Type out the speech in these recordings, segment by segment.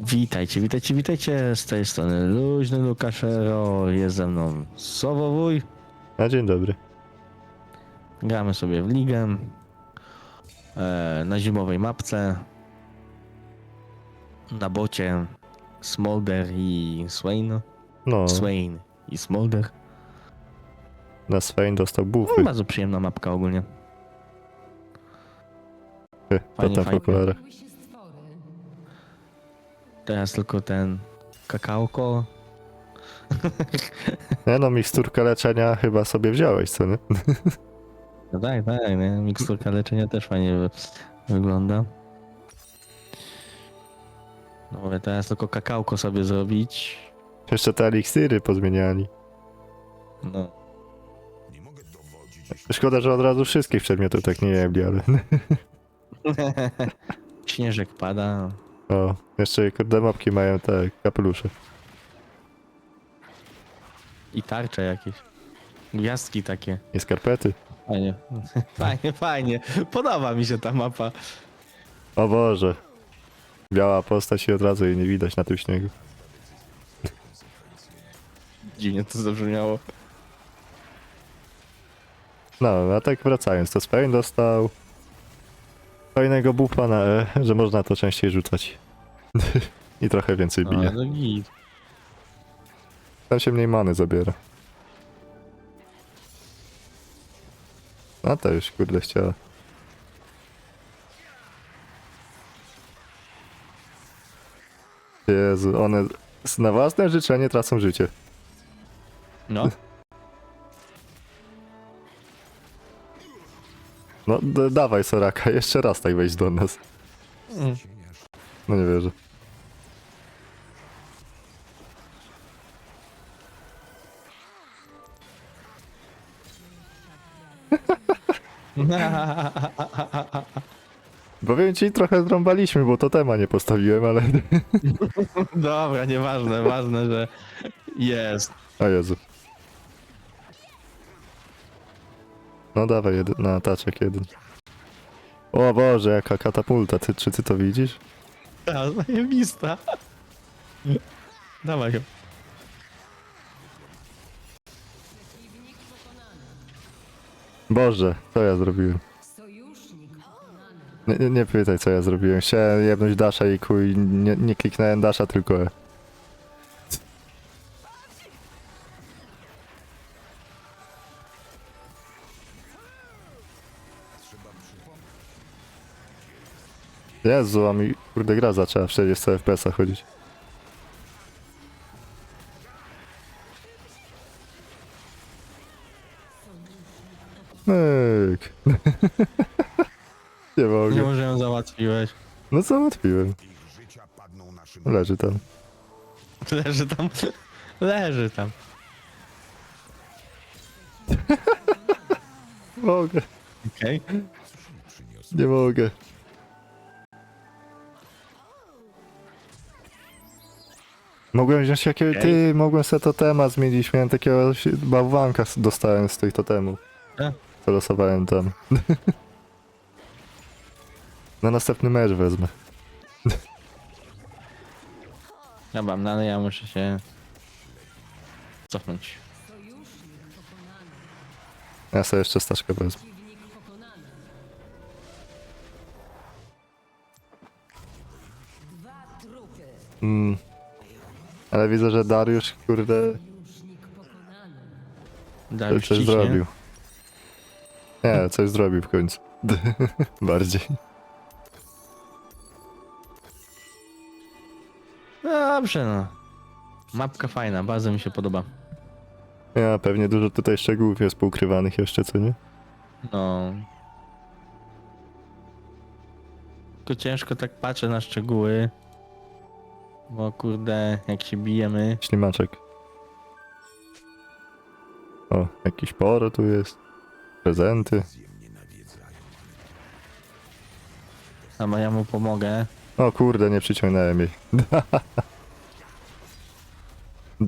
Witajcie, witajcie, witajcie. Z tej strony Luźny Lukaszero. Jest ze mną Sowowój. A dzień dobry. Gramy sobie w ligę. E, na zimowej mapce. Na bocie Smolder i Swain. No, Swain i Smolder. na Swain dostał No, bufy. bardzo przyjemna mapka ogólnie. To fajnie, tam w fajnie. okularach. Teraz tylko ten kakałko. Nie no, miksturkę leczenia chyba sobie wziąłeś, co nie? No tak, tak, nie? Miksturka leczenia też fajnie wy- wygląda. No mówię, teraz tylko kakałko sobie zrobić. Jeszcze te eliksiry pozmieniali. No. Szkoda, że od razu wszystkich przedmiotów tak nie jebli, ale... Śnieżek pada. O, jeszcze kurde mapki mają te kapelusze. I tarcze jakieś. Gwiazdki takie. I skarpety. Fajnie. Fajnie, fajnie. Podoba mi się ta mapa. O Boże. Biała postać i od razu jej nie widać na tym śniegu. Dziwnie to zabrzmiało. No, a tak wracając, to Swain dostał fajnego bufa na E, że można to częściej rzucać. I trochę więcej No, bije. no git. Tam się mniej many zabiera. A to już kurde chciała. Jezu, one s- na własne życzenie tracą życie. No. No d- dawaj Soraka, jeszcze raz tak wejdź do nas. No nie wierzę. Powiem ci, trochę zrąbaliśmy, bo to tema nie postawiłem, ale... Dobra, nieważne, ważne, że jest. O Jezu. No dawaj, jeden, na taczek jeden. O Boże, jaka katapulta, ty, czy ty to widzisz? Ta, zajebista. Dawaj ją. Boże, co ja zrobiłem? Nie, nie, nie pytaj, co ja zrobiłem. Chciałem jebnąć Dasha i kuj, nie, nie kliknąłem Dasha, tylko E. Jezu, a mi kurde gra zaczęła w 40 FPS-a chodzić. Myk. nie Nie mogę. może ją załatwiłeś. No załatwiłem. Leży tam. Leży tam. Leży tam. Mogę. Okej. Nie mogę. Mogłem wziąć jakie... Okej. Ty, mogłem sobie totema zmienić. Miałem takiego si- bałwanka s- dostałem z tych totemów. To losowałem tam. Na następny mecz wezmę. Dobra, no ale ja muszę się cofnąć. Ja sobie jeszcze staszkę wezmę. Mm. Ale widzę, że Dariusz, kurde, Dariusz coś ciśnie. zrobił. Nie, coś zrobił w końcu. Bardziej. Dobrze no. Mapka fajna, bardzo mi się podoba. Ja, pewnie dużo tutaj szczegółów jest poukrywanych jeszcze, co nie? No. Tylko ciężko tak patrzę na szczegóły. Bo kurde, jak się bijemy. Ślimaczek. O, jakiś poro tu jest. Prezenty. A ja mu pomogę. O kurde, nie przyciągnąłem jej.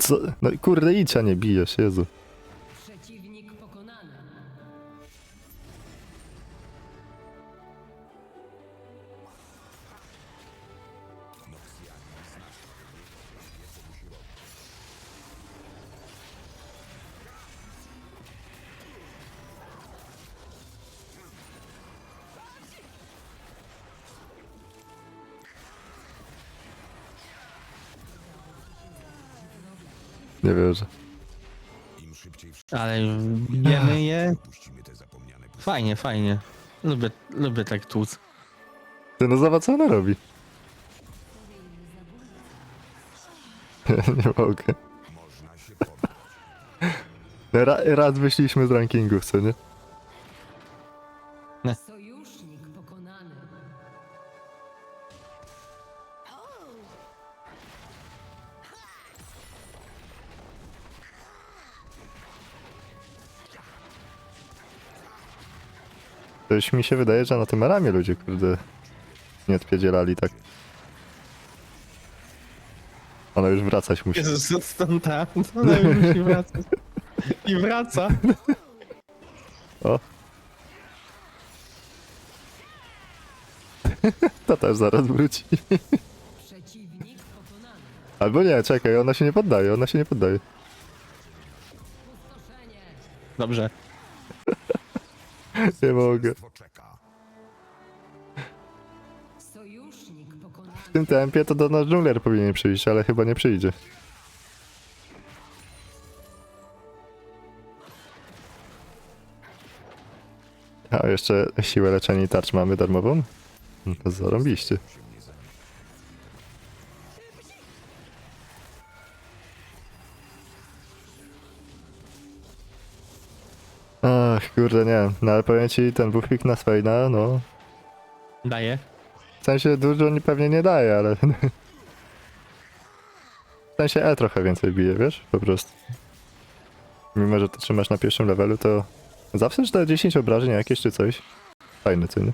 Co? No kurde, idź, a nie bijesz, Jezu. Nie wierzę. Ale bijemy je. Fajnie, fajnie. Lubię, lubię tak tłuc. Ty no zobacz co ona robi. nie mogę. Ra, raz wyszliśmy z rankingów, co nie? Coś mi się wydaje, że na tym ramię ludzie, kurde, nie odpiedzielali tak. Ona już wracać musi. Jezus, stąd tam. Ona już musi wracać. I wraca. O. To też zaraz wróci. Przeciwnik pokonany. Albo nie, czekaj, ona się nie poddaje, ona się nie poddaje. Dobrze. Nie mogę. Sojusznik pokonany. W tym tempie to do nas dżungler powinien przyjść, ale chyba nie przyjdzie. A jeszcze siłę leczenia i tarcz mamy darmową? No to zarąbiście. Ach, kurde, nie. No ale powiem ci, ten buffik na Swaina, no... Daję. W sensie dużo nie pewnie nie daje, ale... W sensie E trochę więcej bije, wiesz? Po prostu. Mimo, że to trzymasz na pierwszym levelu, to... Zawsze da 10 obrażeń jakieś czy coś. Fajne, co nie?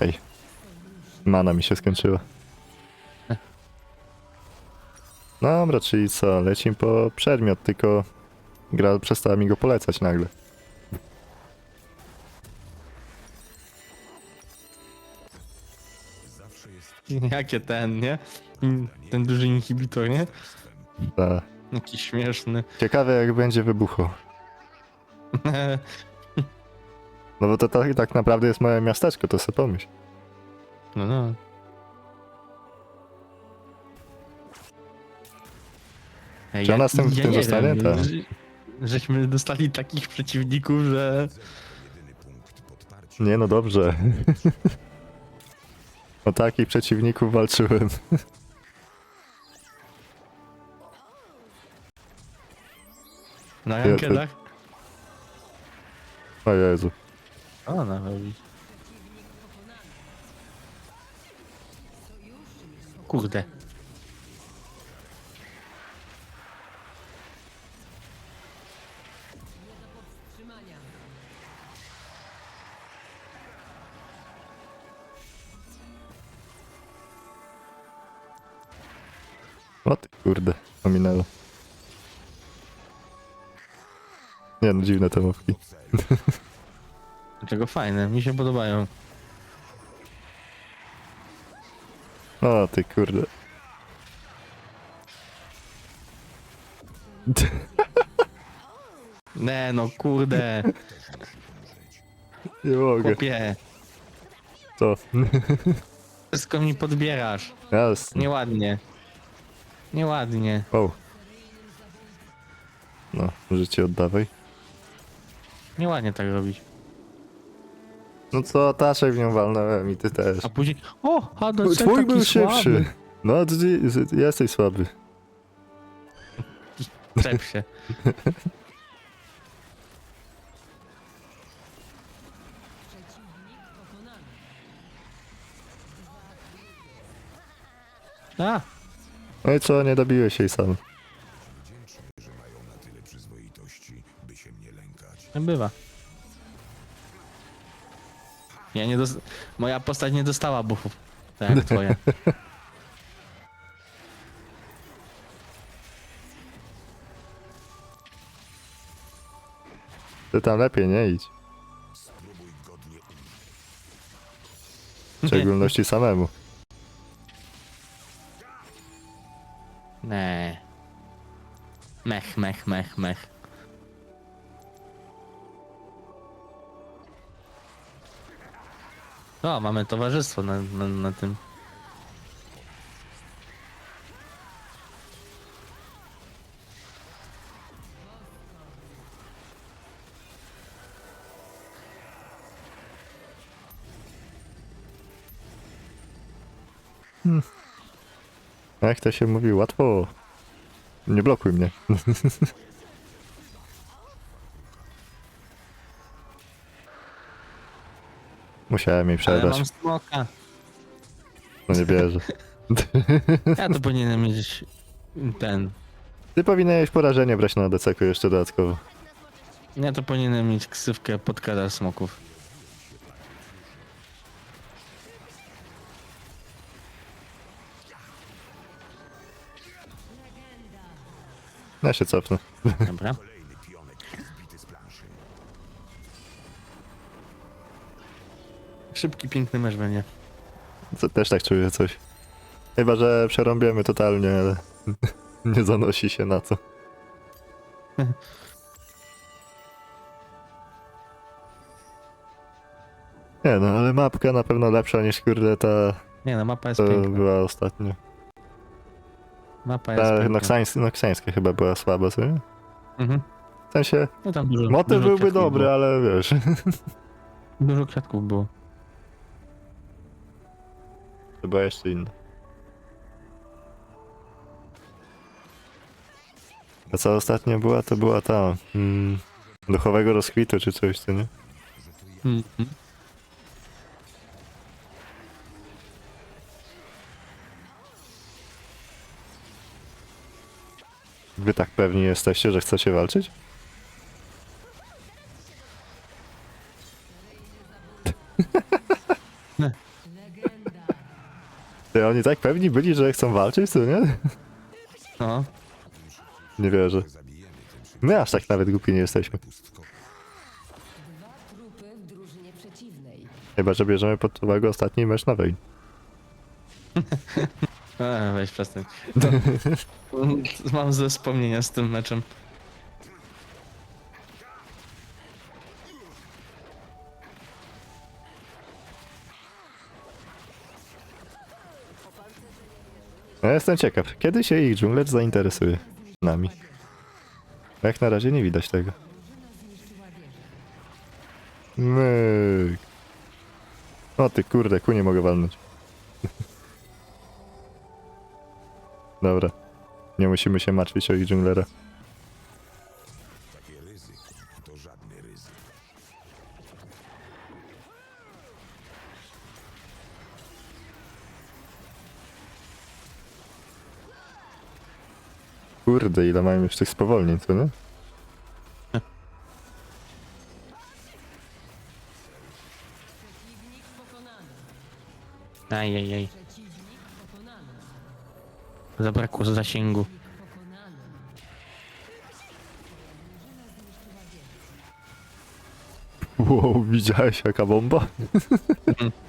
Ej. Mana mi się skończyła. Dobra, czyli co? Lecimy po przedmiot, tylko gra przestała mi go polecać nagle. Jakie ten, nie? Ten duży inhibitor, nie? Ta. Jakiś śmieszny. Ciekawe jak będzie wybuchło. No bo to tak, tak naprawdę jest moje miasteczko, to sobie pomyśl. No, no. Ej, Czy ona z tym- tym nie zostanie? wiem, Tak. że- Żeśmy dostali takich przeciwników, że... Nie no dobrze. o takich przeciwników walczyłem. Na to- rankedach? O Jezu. Co ona robi? Kurde. O ty kurde, ominęło. Nie no, dziwne te mówki. Dlaczego fajne? Mi się podobają. O ty kurde. Ne, no kurde. Nie mogę. Chłopie. Co? Wszystko mi podbierasz. Jasne. Nieładnie. Nieładnie. O. No, życie oddawaj. Nieładnie tak robić. No co, taszek w nią walnąłem i ty też. A później... O, Hado, Twój był szybszy. No, ty, ty jesteś słaby. Czep się. A, No i co, nie dobiłeś jej sam. tak bywa. Ja nie dos... Moja postać nie dostała buffów. Tak jak twoja. Ty tam lepiej nie idź. W szczególności samemu. Nie. Mech, mech, mech, mech. O, mamy towarzystwo na, na, na tym. Jak to się mówi, łatwo. Nie blokuj mnie. Musiałem jej Ale mam smoka. No nie wierzę. Ja to powinienem mieć ten. Ty powinieneś porażenie brać na DCK jeszcze dodatkowo. Ja to powinienem mieć ksywkę podkada smoków. Ja się cofnę. Dobra. Szybki, piękny mecz będzie. Co- Też tak czuję coś. Chyba, że przerąbiemy totalnie, ale nie zanosi się na to. Nie no, ale mapka na pewno lepsza niż kurde ta, Nie no, mapa jest co piękna. była ostatnio. Mapa jest Ta piękna. noksańska, noksańska chyba była słaba, co nie? Mhm. W sensie, No tam dużo, motyw dużo byłby kwiatków dobry, było. ale wiesz. Dużo kwiatków było. Chyba jeszcze inne. A co ostatnio była, to była ta... Mm, duchowego rozkwitu czy coś, co nie? Mhm. Wy tak pewni jesteście, że chcecie walczyć? Ty, oni tak pewni byli, że chcą walczyć, co nie? No, Nie wierzę. My aż tak nawet głupi nie jesteśmy. Dwa trupy w drużynie przeciwnej. Chyba, że bierzemy pod uwagę ostatni mecz na Wejn. e, weź przestań. To, mam ze wspomnienia z tym meczem. Ja jestem ciekaw, kiedy się ich dżungler zainteresuje nami. Jak na razie nie widać tego. Myk. O ty kurde, ku nie mogę walnąć. Dobra. Nie musimy się martwić o ich dżunglera. Kurde, ile mają już tych spowolnień, co nie? Ajajaj, zabrakło zasięgu. Wow, widziałeś jaka bomba?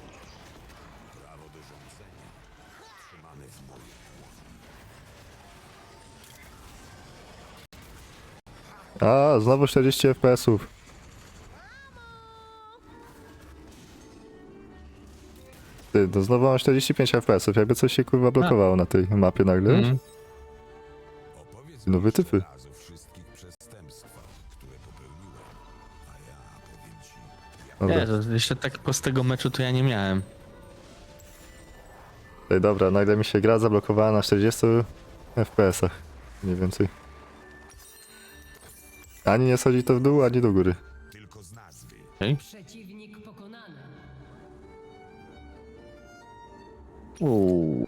A, znowu 40 FPS-ów. Ty, no znowu mam 45 FPS-ów, jakby coś się kurwa blokowało na tej mapie nagle. Mhm. Nowe typy. razu wszystkich przestępstwach, które popełniłem. A ja powiem ci, Dobra, Nie, to jeszcze tak prostego meczu to ja nie miałem. Ej, dobra, nagle mi się gra zablokowała na 40 FPS-ach. Mniej więcej. Ani nie schodzi to w dół, ani do góry. tylko z nazwy. Okej. Przeciwnik pokonany. Uuu.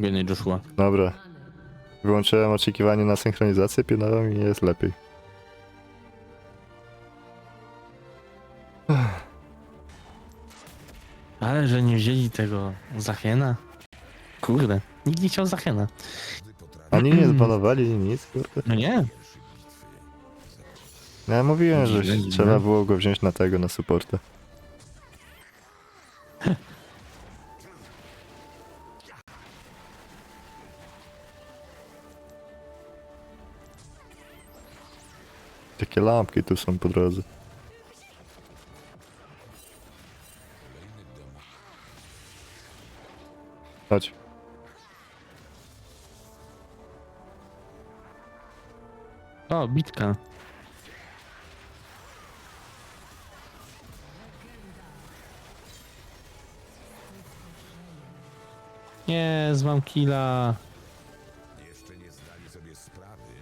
Biedny Joshua. Dobra, wyłączyłem oczekiwanie na synchronizację, pierdolę mi jest lepiej. Ale że nie wzięli tego Zachena. Kurde, nikt nie chciał Zachena. Ani nie zbanowali nic, kurde. No nie? No Ja mówiłem, że Dziwne, dziwne. trzeba było go wziąć na tego, na supporta. Jakie lampki tu są po drodze. Chodź. O, bitka. Nie, złam killa. Jeszcze nie zdali sobie sprawy,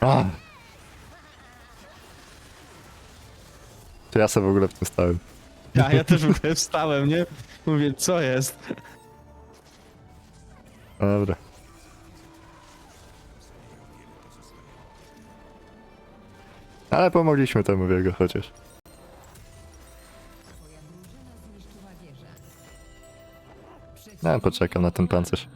A! To ja sobie w ogóle w tym stałem. Ja, ja też w ogóle wstałem, nie? Mówię, co jest? Dobra. Ale pomogliśmy temu wiego chociaż. Ja poczekam na ten pancerz.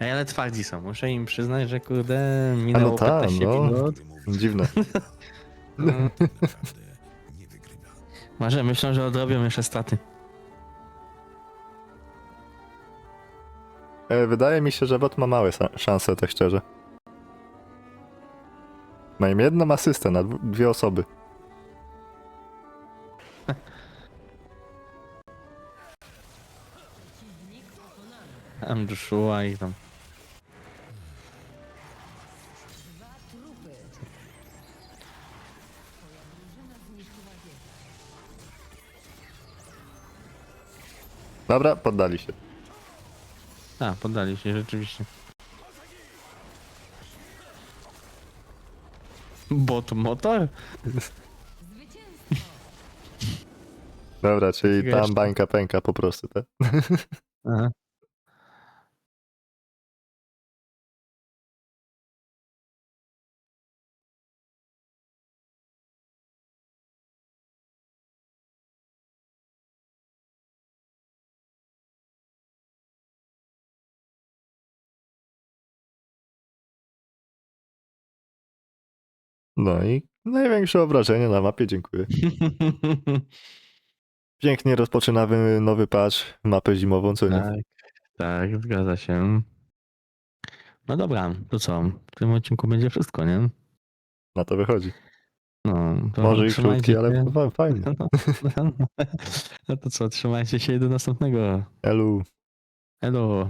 Ej, ale twardzi są. Muszę im przyznać, że kurde, A minęło no tak, 15 no. minut. Dziwne. Nie wygrywa. Może myślą, że odrobią jeszcze staty. E, Wydaje mi się, że bot ma małe sa- szanse, tak szczerze. Mają jedną asystę na dwie osoby. Tam Joshua i tam. Dobra, poddali się. A, poddali się rzeczywiście. Bot motor? Dobra, czyli Wiesz. tam bańka pęka po prostu, tak? Aha. No i największe obrażenie na mapie, dziękuję. Pięknie rozpoczynamy nowy patch, mapę zimową, co nie? tak, tak, zgadza się. No dobra, to co? W tym odcinku będzie wszystko, nie? Na to wychodzi. No, to Może i krótki, ale się. fa- fajnie. No, no, no to co, trzymajcie się i do następnego. Elu. Elo.